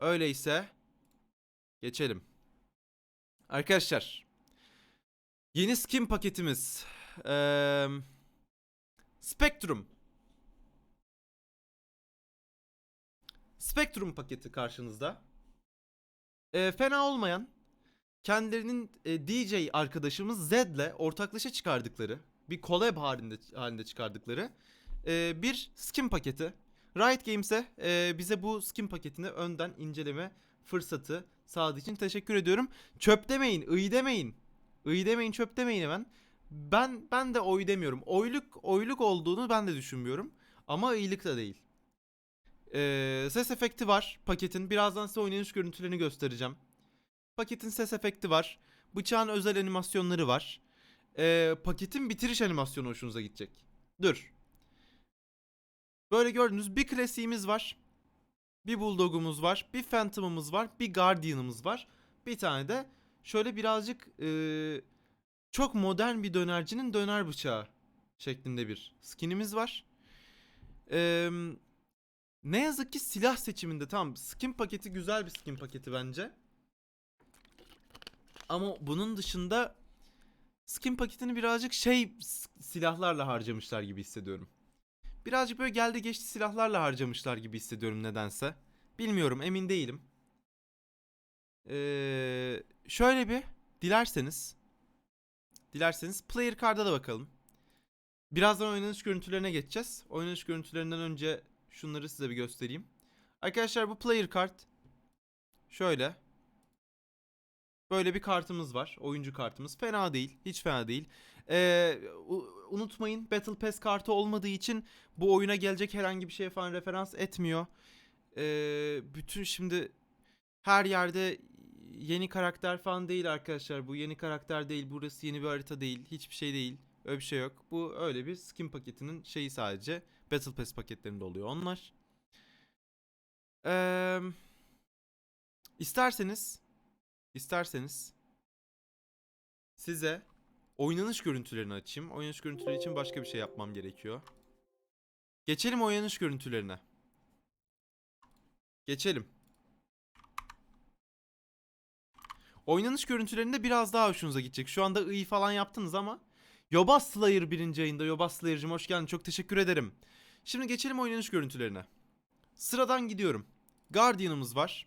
Öyleyse geçelim. Arkadaşlar yeni skin paketimiz eee Spectrum Spectrum paketi karşınızda. Eee, fena olmayan kendilerinin e, DJ arkadaşımız Zed'le ortaklaşa çıkardıkları bir collab halinde halinde çıkardıkları e, bir skin paketi. Riot Games'e e, bize bu skin paketini önden inceleme fırsatı sağladığı için teşekkür ediyorum. Çöp demeyin, ıy demeyin. Iy demeyin, çöp demeyin hemen. Ben ben de oy demiyorum. Oyluk oyluk olduğunu ben de düşünmüyorum. Ama iyılık da değil. Ee, ses efekti var paketin. Birazdan size oynanış görüntülerini göstereceğim. Paketin ses efekti var. Bıçağın özel animasyonları var. Ee, paketin bitiriş animasyonu hoşunuza gidecek. Dur. Böyle gördüğünüz bir klasiğimiz var. Bir bulldogumuz var. Bir phantom'ımız var. Bir guardian'ımız var. Bir tane de şöyle birazcık ee, çok modern bir dönercinin döner bıçağı şeklinde bir skinimiz var. Eee ne yazık ki silah seçiminde tamam skin paketi güzel bir skin paketi bence. Ama bunun dışında skin paketini birazcık şey silahlarla harcamışlar gibi hissediyorum. Birazcık böyle geldi geçti silahlarla harcamışlar gibi hissediyorum nedense. Bilmiyorum emin değilim. Ee, şöyle bir dilerseniz dilerseniz player card'a da bakalım. Birazdan oynanış görüntülerine geçeceğiz. Oynanış görüntülerinden önce şunları size bir göstereyim. Arkadaşlar bu player card şöyle. Böyle bir kartımız var. Oyuncu kartımız. Fena değil. Hiç fena değil. Ee, unutmayın Battle Pass kartı olmadığı için bu oyuna gelecek herhangi bir şeye falan referans etmiyor. Ee, bütün şimdi her yerde yeni karakter falan değil arkadaşlar. Bu yeni karakter değil. Burası yeni bir harita değil. Hiçbir şey değil. Öyle bir şey yok. Bu öyle bir skin paketinin şeyi sadece. Battle Pass paketlerinde oluyor onlar. Eee isterseniz isterseniz size oynanış görüntülerini açayım. Oynanış görüntüleri için başka bir şey yapmam gerekiyor. Geçelim oynanış görüntülerine. Geçelim. Oynanış görüntülerinde biraz daha hoşunuza gidecek. Şu anda iyi falan yaptınız ama Yobaz Slayer birinci ayında. Yobaz Slayer'cım hoş geldin. Çok teşekkür ederim. Şimdi geçelim oynanış görüntülerine. Sıradan gidiyorum. Guardian'ımız var.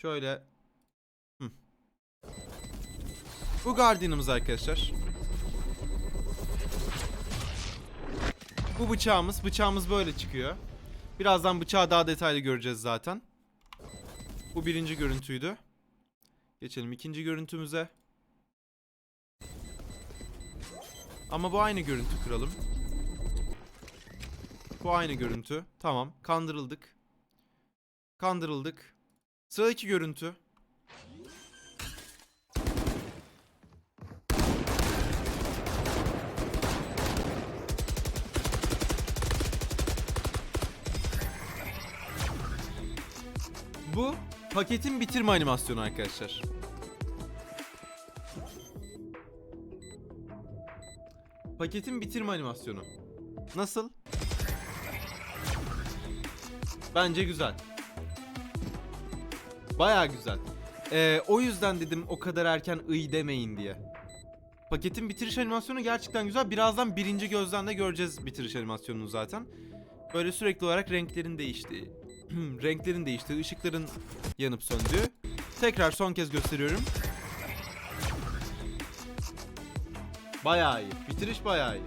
Şöyle. Hı. Bu Guardian'ımız arkadaşlar. Bu bıçağımız. Bıçağımız böyle çıkıyor. Birazdan bıçağı daha detaylı göreceğiz zaten. Bu birinci görüntüydü. Geçelim ikinci görüntümüze. Ama bu aynı görüntü kralım. Bu aynı görüntü. Tamam. Kandırıldık. Kandırıldık. Sıradaki görüntü. Bu paketin bitirme animasyonu arkadaşlar. Paketin bitirme animasyonu. Nasıl? Bence güzel. Baya güzel. Ee, o yüzden dedim o kadar erken ıy demeyin diye. Paketin bitiriş animasyonu gerçekten güzel. Birazdan birinci gözden de göreceğiz bitiriş animasyonunu zaten. Böyle sürekli olarak renklerin değiştiği, renklerin değiştiği, ışıkların yanıp söndüğü. Tekrar son kez gösteriyorum. Bayağı iyi. Bitiriş bayağı iyi.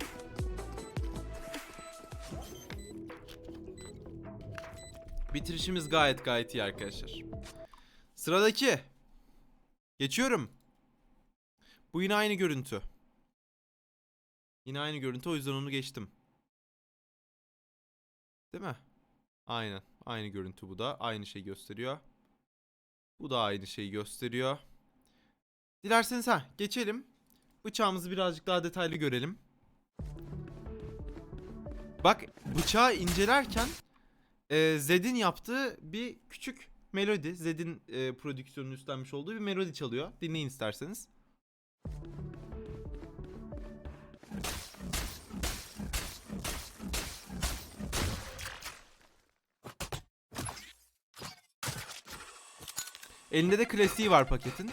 Bitirişimiz gayet gayet iyi arkadaşlar. Sıradaki. Geçiyorum. Bu yine aynı görüntü. Yine aynı görüntü o yüzden onu geçtim. Değil mi? Aynen. Aynı görüntü bu da. Aynı şey gösteriyor. Bu da aynı şeyi gösteriyor. Dilerseniz ha geçelim. Bıçağımızı birazcık daha detaylı görelim. Bak bıçağı incelerken e, Zed'in yaptığı bir küçük melodi Zed'in e, prodüksiyonunu üstlenmiş olduğu bir melodi çalıyor. Dinleyin isterseniz. Elinde de klasiği var paketin.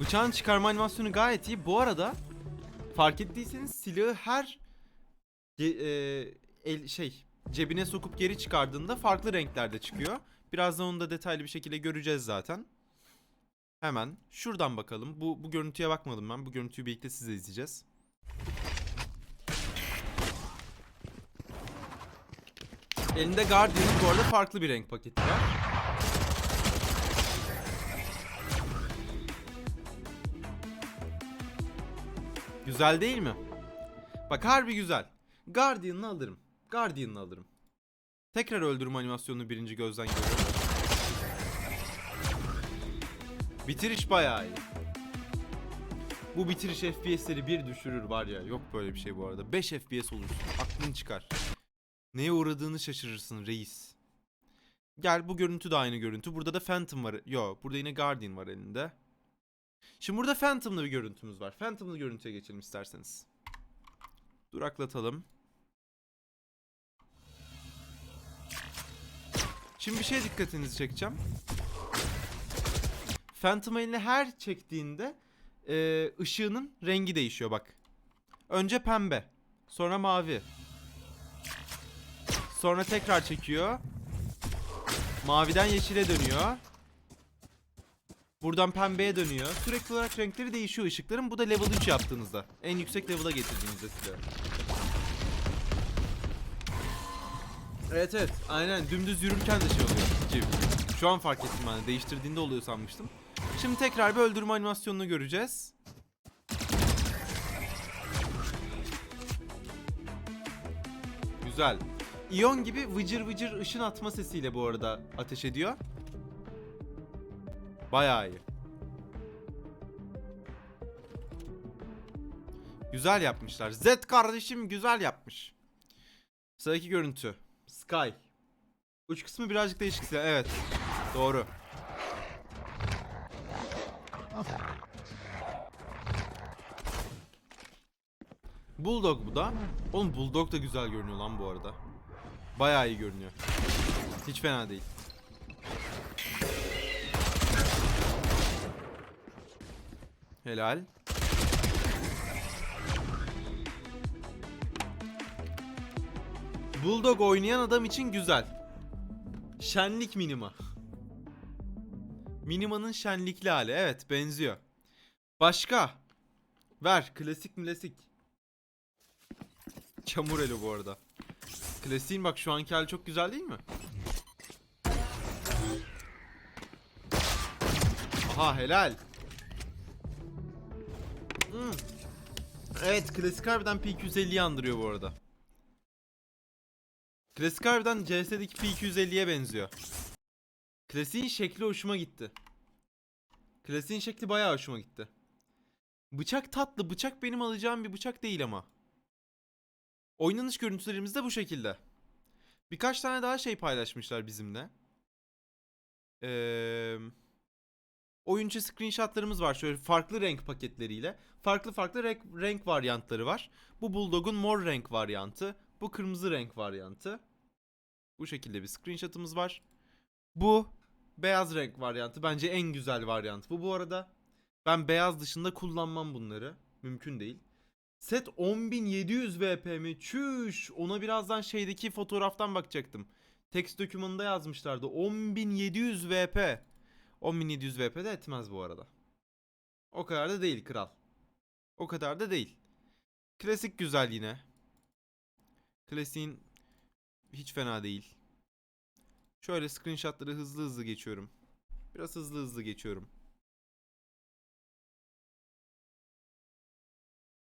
Bıçağın çıkarma animasyonu gayet iyi. Bu arada fark ettiyseniz silahı her e, el şey cebine sokup geri çıkardığında farklı renklerde çıkıyor. Birazdan onu da detaylı bir şekilde göreceğiz zaten. Hemen şuradan bakalım. Bu bu görüntüye bakmadım ben. Bu görüntüyü birlikte size izleyeceğiz. Elinde Guardian'ın bu arada farklı bir renk paketi var. Güzel değil mi? Bak harbi güzel. Guardian'ını alırım. Guardian'ını alırım. Tekrar öldürme animasyonunu birinci gözden görüyorum. Bitiriş bayağı iyi. Bu bitiriş FPS'leri bir düşürür var ya. Yok böyle bir şey bu arada. 5 FPS olursun. Aklın çıkar. Neye uğradığını şaşırırsın reis. Gel bu görüntü de aynı görüntü. Burada da Phantom var. Yo burada yine Guardian var elinde. Şimdi burada Phantom'lı bir görüntümüz var. Phantom'lı görüntüye geçelim isterseniz. Duraklatalım. Şimdi bir şeye dikkatinizi çekeceğim. Phantom eline her çektiğinde e, ışığının rengi değişiyor bak. Önce pembe, sonra mavi. Sonra tekrar çekiyor. Maviden yeşile dönüyor. Buradan pembeye dönüyor. Sürekli olarak renkleri değişiyor ışıkların. Bu da level 3 yaptığınızda. En yüksek level'a getirdiğinizde size. Evet evet aynen dümdüz yürürken de şey oluyor. Civ. Şu an fark ettim ben de. Değiştirdiğinde oluyor sanmıştım. Şimdi tekrar bir öldürme animasyonunu göreceğiz. Güzel. İyon gibi vıcır vıcır ışın atma sesiyle bu arada ateş ediyor. Bayağı iyi. Güzel yapmışlar. Z kardeşim güzel yapmış. Sıradaki görüntü. Sky. Uç kısmı birazcık değişik. Evet. Doğru. Bulldog bu da. Oğlum Bulldog da güzel görünüyor lan bu arada. Bayağı iyi görünüyor. Hiç fena değil. Helal. Bulldog oynayan adam için güzel. Şenlik minima. Minima'nın şenlikli hali. Evet benziyor. Başka. Ver. Klasik klasik. Çamur eli bu arada. Klasiğin bak şu anki hali çok güzel değil mi? Aha helal. Hmm. Evet klasik harbiden P250'yi andırıyor bu arada. Klasik harbiden CS'deki P250'ye benziyor. Klasiğin şekli hoşuma gitti. Klasiğin şekli bayağı hoşuma gitti. Bıçak tatlı. Bıçak benim alacağım bir bıçak değil ama. Oynanış görüntülerimiz de bu şekilde. Birkaç tane daha şey paylaşmışlar bizimle. Eee... Oyuncu screenshotlarımız var şöyle farklı renk paketleriyle. Farklı farklı renk, renk varyantları var. Bu Bulldog'un mor renk varyantı. Bu kırmızı renk varyantı. Bu şekilde bir screenshotımız var. Bu beyaz renk varyantı. Bence en güzel varyant. Bu bu arada ben beyaz dışında kullanmam bunları. Mümkün değil. Set 10700 VP mi? Çüş. Ona birazdan şeydeki fotoğraftan bakacaktım. Text dokümanında yazmışlardı. 10700 VP. 10700 VP de etmez bu arada. O kadar da değil kral. O kadar da değil. Klasik güzel yine. Klasiğin hiç fena değil. Şöyle screenshotları hızlı hızlı geçiyorum. Biraz hızlı hızlı geçiyorum.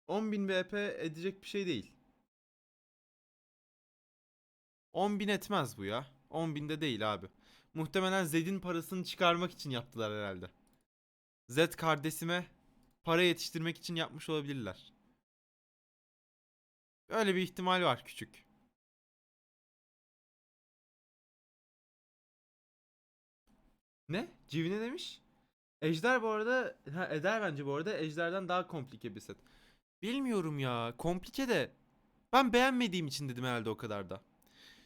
10.000 VP edecek bir şey değil. 10.000 etmez bu ya. 10.000 de değil abi. Muhtemelen Zed'in parasını çıkarmak için yaptılar herhalde. Zed kardeşime para yetiştirmek için yapmış olabilirler. Öyle bir ihtimal var küçük. Ne? Civi ne demiş? Ejder bu arada ha, Eder bence bu arada Ejder'den daha komplike bir set. Bilmiyorum ya. Komplike de ben beğenmediğim için dedim herhalde o kadar da.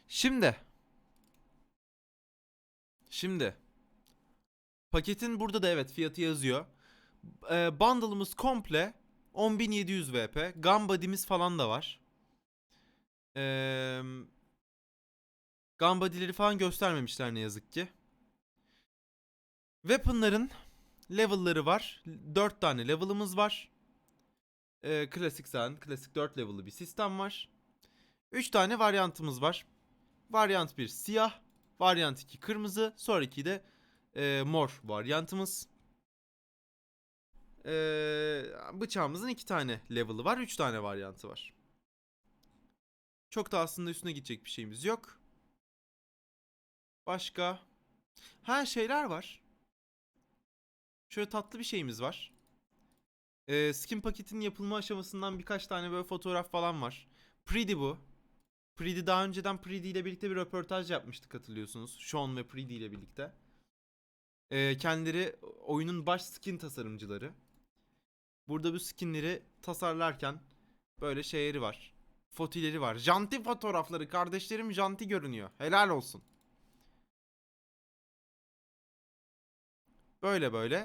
Şimdi Şimdi paketin burada da evet fiyatı yazıyor. Ee, bundle'ımız komple 10.700 VP. Gun body'miz falan da var. Ee, gun body'leri falan göstermemişler ne yazık ki. Weapon'ların level'ları var. 4 tane level'ımız var. Ee, klasik zaten. Klasik 4 level'lı bir sistem var. 3 tane varyantımız var. Varyant 1 siyah. Varyant 2 kırmızı. Sonraki de e, mor varyantımız. Ee, bıçağımızın 2 tane level'ı var. 3 tane varyantı var. Çok da aslında üstüne gidecek bir şeyimiz yok. Başka? Ha şeyler var. Şöyle tatlı bir şeyimiz var. Ee, skin paketinin yapılma aşamasından birkaç tane böyle fotoğraf falan var. Pretty bu. Pretty daha önceden Pretty ile birlikte bir röportaj yapmıştık hatırlıyorsunuz. Sean ve Pretty ile birlikte. Ee, kendileri oyunun baş skin tasarımcıları. Burada bu skinleri tasarlarken böyle şeyleri var. Fotileri var. Janti fotoğrafları. Kardeşlerim janti görünüyor. Helal olsun. Böyle böyle.